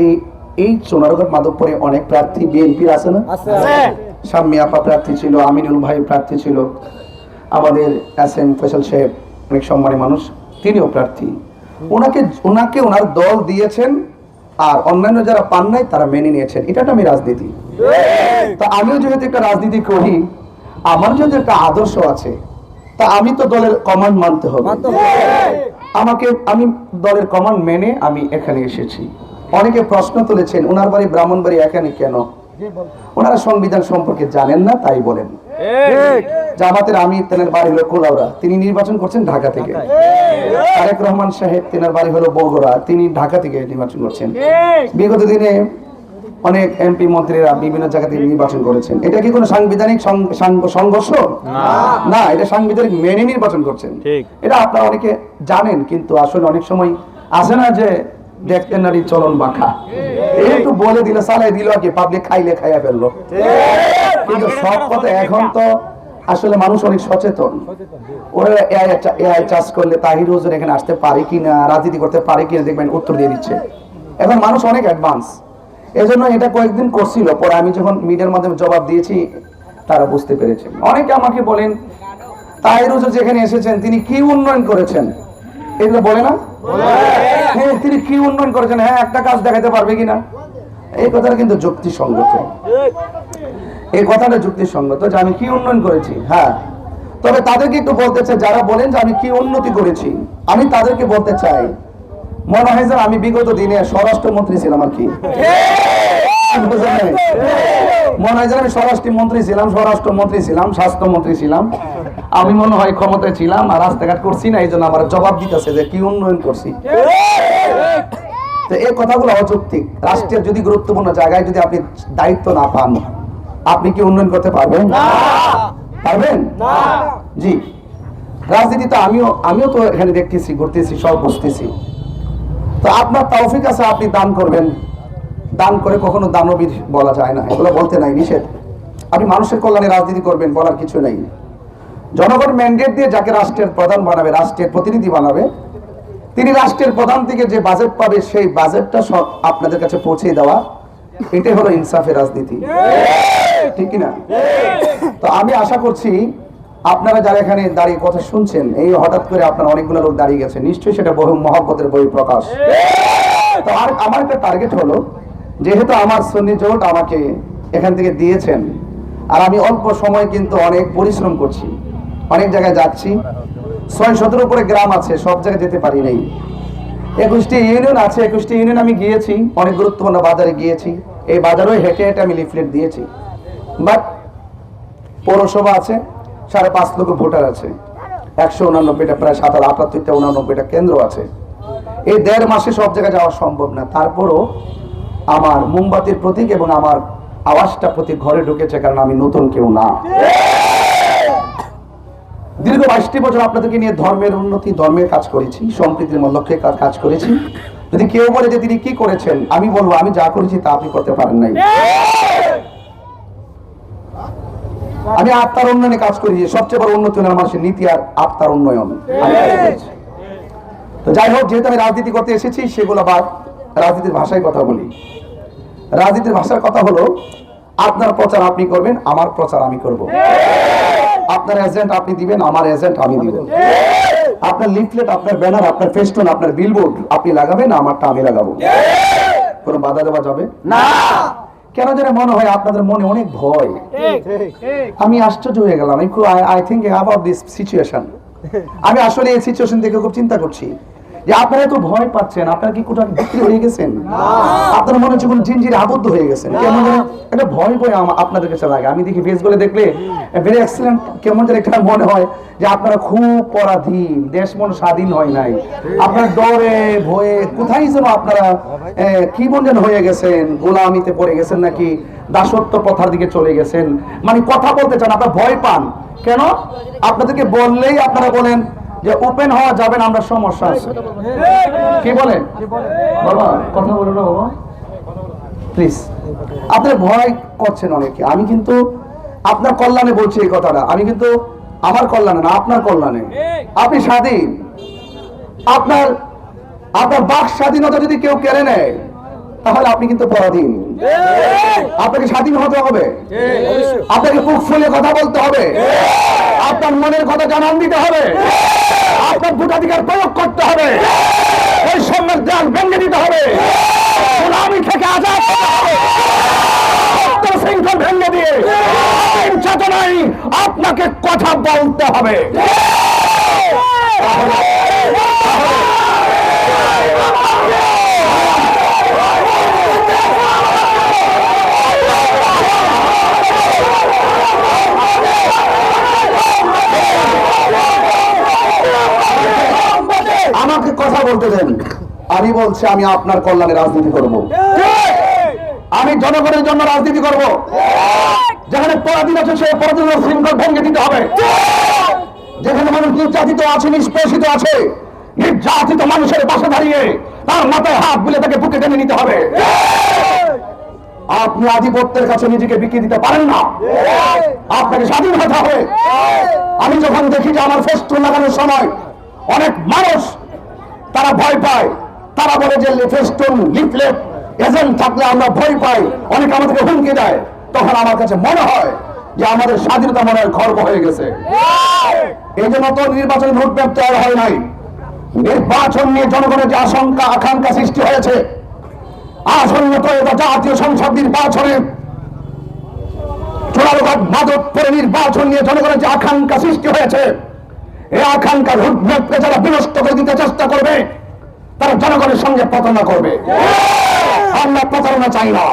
এই এই সোনারগঞ্জ মাধবপুরে অনেক প্রার্থী বিএনপির আছে না? শাম্মী আপা প্রার্থী ছিল আমিনুল ভাই প্রার্থী ছিল আমাদের এস এম ফৈসল সাহেব অনেক সম্মানী মানুষ তিনিও প্রার্থী। ওনাকে ওনাকে ওনার দল দিয়েছেন আর অন্যান্য যারা পান নাই তারা মেনে নিয়েছেন। এটা আমি রাজনীতি। তা আমিও যেহেতু একটা রাজনীতি করি আমার যদি একটা আদর্শ আছে তা আমি তো দলের কমান্ড মানতে হবে। আমাকে আমি দলের কমান্ড মেনে আমি এখানে এসেছি। অনেকে প্রশ্ন তুলেছেন ওনার বাড়ি ব্রাহ্মণবাড়ি এখানে কেন? ওনারা সংবিধান সম্পর্কে জানেন না তাই বলেন। জামাতের আমির তেনার বাড়ি হলো কোলাউড়া তিনি নির্বাচন করছেন ঢাকা থেকে। তারেক রহমান সাহেব তেনার বাড়ি হলো বগুড়া তিনি ঢাকা থেকে নির্বাচন করছেন। বিগত দিনে অনেক এমপি মন্ত্রীরা বিভিন্ন জায়গা থেকে নির্বাচন করেছেন। এটা কি কোনো সাংবিধানিক সংঘর্ষ? না। এটা সাংবিধানিক মেনে নির্বাচন করছেন। এটা আপনারা অনেকে জানেন কিন্তু আসলে অনেক সময় আসে না যে দেখতেন নারী চলন বাঁকা। এই একটু বলে দিলে সালাই দিল কি পাবলিক খাইলে খাইয়া ফেলল। কিন্তু সব কথা এখন তো আসলে মানুষ অনেক সচেতন। ওরা এআই চাষ করলে তাহির হুজুর এখানে আসতে পারে কিনা রাজনীতি করতে পারে কিনা দেখবেন উত্তর দিয়ে দিচ্ছে। এখন মানুষ অনেক অ্যাডভান্স এজন্য এটা কয়েকদিন করছিল পরে আমি যখন মিডিয়ার মাধ্যমে জবাব দিয়েছি তারা বুঝতে পেরেছে। অনেকে আমাকে বলেন তাহির হুজুর যেখানে এসেছেন তিনি কি উন্নয়ন করেছেন? এগুলো বলে না? হ্যাঁ তিনি কি উন্নয়ন করেছেন? হ্যাঁ একটা কাজ দেখাতে পারবে কিনা? এই কথাটা কিন্তু এই কথাটা যে আমি কি উন্নয়ন করেছি? হ্যাঁ। তবে তাদেরকে একটু বলতে চাই, যারা বলেন যে আমি কি উন্নতি করেছি, আমি তাদেরকে বলতে চাই, মনে হয় আমি বিগত দিনে স্বরাষ্ট্রমন্ত্রী ছিলাম আর কি? মনে হয় আমি স্বরাষ্ট্র মন্ত্রী ছিলাম স্বরাষ্ট্র মন্ত্রী ছিলাম, স্বাস্থ্যমন্ত্রী ছিলাম। আমি মনে হয় ক্ষমতায় ছিলাম আর রাস্তাঘাট করছি না এই জন্য আমার জবাব দিতেছে যে কি উন্নয়ন করছি। তো এই কথাগুলো অযৌক্তিক। রাষ্ট্রের যদি গুরুত্বপূর্ণ জায়গায় যদি আপনি দায়িত্ব না পান আপনি কি উন্নয়ন করতে পারবেন? পারবেন? জি। রাজনীতিতে আমিও আমিও তো এখানে দেখতেছি ঘুরতেছি সব বুঝতেছি। তো আপনার তৌফিক আছে আপনি দান করবেন। দান করে কখনো দানবীর বলা যায় না। এগুলো বলতে নাই নিষেধ। আপনি মানুষের কল্যাণে রাজনীতি করবেন বলার কিছু নেই। জনগণ ম্যান্ডেট দিয়ে যাকে রাষ্ট্রের প্রধান বানাবে, রাষ্ট্রের প্রতিনিধি বানাবে, তিনি রাষ্ট্রের প্রধান থেকে যে বাজেট পাবে, সেই বাজেটটা সব আপনাদের কাছে পৌঁছে দেওয়া, এটাই হলো ইনসাফের রাজনীতি। ঠিক না তো আমি আশা করছি আপনারা যারা এখানে দাঁড়িয়ে কথা শুনছেন, এই হঠাৎ করে আপনারা অনেকগুলো লোক দাঁড়িয়ে গেছে, নিশ্চয়ই সেটা বহু মহব্বতের বই প্রকাশ। তো আর আমার একটা টার্গেট হলো, যেহেতু আমার সন্নি জোট আমাকে এখান থেকে দিয়েছেন, আর আমি অল্প সময় কিন্তু অনেক পরিশ্রম করছি। অনেক জায়গায় যাচ্ছি। ছয় শতের উপরে গ্রাম আছে, সব জায়গায় যেতে পারি নাই। একুশটি ইউনিয়ন আছে, একুশটি ইউনিয়ন আমি গিয়েছি, অনেক গুরুত্বপূর্ণ বাজারে গিয়েছি। এই বাজারেও হেঁটে হেঁটে আমি লিফলেট দিয়েছি। বাট পৌরসভা আছে, সাড়ে পাঁচ লক্ষ ভোটার আছে। একশো উনানব্বইটা, প্রায় সাত হাজার আটাত্তরটা উনানব্বইটা কেন্দ্র আছে। এই দেড় মাসে সব জায়গায় যাওয়া সম্ভব না। তারপরও আমার মোমবাতির প্রতীক এবং আমার আওয়াজটা প্রতি ঘরে ঢুকেছে কারণ আমি নতুন কেউ না। দীর্ঘ বাইশটি বছর আপনাদেরকে নিয়ে ধর্মের উন্নতি, ধর্মের কাজ করেছি, সম্প্রীতির লক্ষ্যে কাজ করেছি। যদি কেউ বলে যে তিনি কি করেছেন, আমি বলব, আমি যা করেছি তা আপনি করতে পারেন নাই। আমি আত্মার উন্নয়নে কাজ করি সবচেয়ে বড় উন্নতি হলো মানুষের নীতি আর আত্মার উন্নয়ন। তো যাই হোক, যেহেতু আমি রাজনীতি করতে এসেছি, সেগুলো বাদ রাজনীতির ভাষায় কথা বলি। রাজনীতির ভাষার কথা হলো, আপনার প্রচার আপনি করবেন, আমার প্রচার আমি করব। আপনার এজেন্ট আপনি দিবেন আমার এজেন্ট আমি দিব আপনার লিফলেট আপনার ব্যানার আপনার ফেস্টুন আপনার বিলবোর্ড আপনি লাগাবেন আমারটা আমি লাগাবো। কোনো বাধা দেওয়া যাবে? না। কেন যেন মনে হয় আপনাদের মনে অনেক ভয়। আমি আশ্চর্য হয়ে গেলাম। I think about this situation আমি আসলে এই সিচুয়েশন দেখে খুব চিন্তা করছি। যে আপনারা তো ভয় পাচ্ছেন আপনারা কি কোথাও বিক্রি হয়ে গেছেন? আপনারা মনে হচ্ছে কোন জিনজিরে আবদ্ধ হয়ে গেছেন? কেমন যেন একটা ভয় ভয় আপনাদের কাছে লাগে। আমি দেখি ফেসবুকে দেখলে ভেরি এক্সিলেন্ট কেমন যেন একটা মনে হয় যে আপনারা খুব পরাধীন। দেশ মন স্বাধীন হয় নাই। আপনার ডরে ভয়ে কোথায় যেন আপনারা কি মন যেন হয়ে গেছেন? গোলামিতে পড়ে গেছেন নাকি? দাসত্ব প্রথার দিকে চলে গেছেন? মানে কথা বলতে চান আপনারা ভয় পান। কেন? আপনাদেরকে বললেই আপনারা বলেন যে ওপেন হওয়া যাবে না, আমরা সমস্যা আছে। কি বলেন বাবা, কথা বলো না, বাবা। প্লিজ আপনার ভয় করছেন অনেকে। আমি কিন্তু আপনার কল্যাণে বলছি এই কথাটা। আমি কিন্তু আমার কল্যাণে না, আপনার কল্যাণে। আপনি স্বাধীন। আপনার আপনার বাক স্বাধীনতা যদি কেউ কেড়ে নেয় তাহলে আপনি কিন্তু পরাধীন। আপনাকে স্বাধীন হতে হবে। আপনাকে মুখ ফুলে কথা বলতে হবে। আপনার মনের কথা জানান দিতে হবে। আপনার ভোটাধিকার প্রয়োগ করতে হবে। এই সন্ন্যাস দেয়াল ভেঙে দিতে হবে। গোলামি থেকে আজাদ শৃঙ্খল ভেঙে দিয়ে। চেতনায় আপনাকে কথা বলতে হবে আমাকে কথা বলতে দেন। আমি বলছি, আমি আপনার কল্যাণে রাজনীতি করব। আমি জনগণের জন্য রাজনীতি করব। যেখানে পরাধীন আছে, সেই পরাধীনের শৃঙ্খল ভেঙে দিতে হবে। যেখানে মানুষ নির্যাতিত আছে, নিষ্পেষিত আছে, নির্যাতিত মানুষের পাশে দাঁড়িয়ে তার মাথায় হাত বুলে তাকে বুকে টেনে নিতে হবে। আপনি আধিপত্যের কাছে নিজেকে বিক্রি দিতে পারেন না। আপনাকে স্বাধীন হতে হবে। আমি যখন দেখি যে আমার ফেস্টুন লাগানোর সময় অনেক মানুষ তারা ভয় পায়। তারা বলে যে ফেস্টুন লিফলেট এজেন্ট থাকলে আমরা ভয় পাই। অনেকে আমাদেরকে হুমকি দেয়। তখন আমার কাছে মনে হয় যে আমাদের স্বাধীনতা মনে হয় খর্ব হয়ে গেছে। এই জন্য তো নির্বাচনী রোডম্যাপ তৈরি হয় নাই। নির্বাচন নিয়ে জনগণের যে আশঙ্কা, আকাঙ্ক্ষা সৃষ্টি হয়েছে আসন্ন জাতীয় সংসদ নির্বাচনে চোরালগঞ্জ মাদকপুরে নির্বাচন নিয়ে জনগণের যে আকাঙ্ক্ষা সৃষ্টি হয়েছে আকাঙ্ক্ষা রূপরেখকে যারা বিনষ্ট করে দিতে চেষ্টা করবে, তারা জনগণের সঙ্গে প্রতারণা করবে। আমরা প্রতারণা চাই না।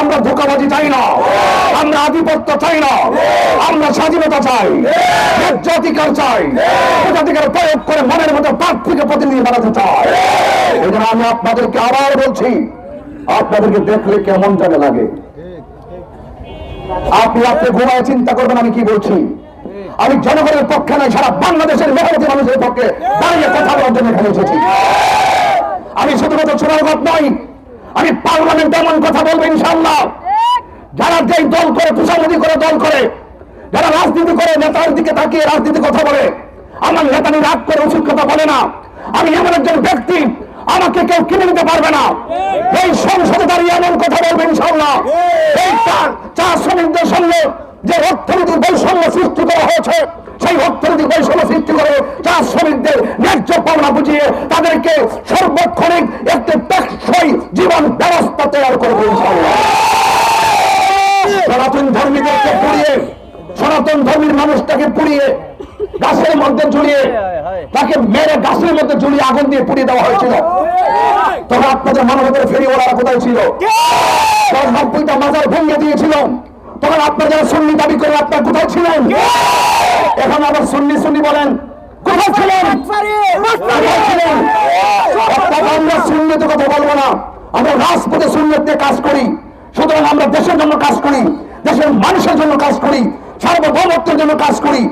আমরা ধোকাবাজি চাই না। আমরা আধিপত্য চাই না। আমরা স্বাধীনতা চাই। অধিকার চাই। ভোটাধিকার প্রয়োগ করে মনের মতো প্রার্থীকে প্রতিনিধি বানাতে চাই। এই জন্য আমি আপনাদেরকে আবার বলছি, আপনাদেরকে দেখলে কেমন জানে লাগে। আপনি আপনি ঘুমায় চিন্তা করবেন, আমি কি বলছি? আমি জনগণের পক্ষে নয়, সারা বাংলাদেশের মেহনতি মানুষের পক্ষে দাঁড়িয়ে কথা বলার জন্য এখানে এসেছি। আমি শুধুমাত্র চূড়াগত নই আমি পার্লামেন্ট এমন কথা বলব ইনশাল্লাহ যারা যেই দল করে তুষামতি করে দল করে, যারা রাজনীতি করে, নেতার দিকে তাকিয়ে রাজনীতি কথা বলে, আমার নেতা নিয়ে রাগ করে উচিত কথা বলে না। আমি এমন একজন ব্যক্তি, আমাকে কেউ কিনে নিতে পারবে না। এই সংসদে দাঁড়িয়ে এমন কথা বলবে ইনশাল্লাহ এই চা- শ্রমিকদের সঙ্গে যে অর্থনৈতিক বৈষম্য সৃষ্টি করা হয়েছে সেই অর্থনৈতিক বৈষম্য সৃষ্টি করে চা শ্রমিকদের ন্যায্য পাওনা বুঝিয়ে তাদেরকে সর্বক্ষণিক একটি টেকসই জীবন ব্যবস্থা তৈরি করবে ইনশাল্লাহ সনাতন ধর্মীদেরকে পুড়িয়ে সনাতন ধর্মীর মানুষটাকে পুড়িয়ে গাছের মধ্যে ঝুলিয়ে তাকে মেরে গাছের মধ্যে ঝুলিয়ে আগুন দিয়ে পুড়িয়ে দেওয়া হয়েছিল। তখন আপনাদের মানবতার ফেরিওয়ালারা কোথায় ছিল? তখন নব্বইটা মাজার ভেঙে দিয়েছিল। তখন আপনারা যারা সুন্নি দাবি করে আপনার কোথায় ছিলেন? এখন আবার সুন্নি সুন্নি বলেন কোথায় ছিলেন? আমরা সুন্নিতে কথা বলব না। আমরা রাজপথে সুন্নিতে কাজ করি। সুতরাং আমরা দেশের জন্য কাজ করি দেশের মানুষের জন্য কাজ করি। সার্বভৌমত্বের জন্য কাজ করি।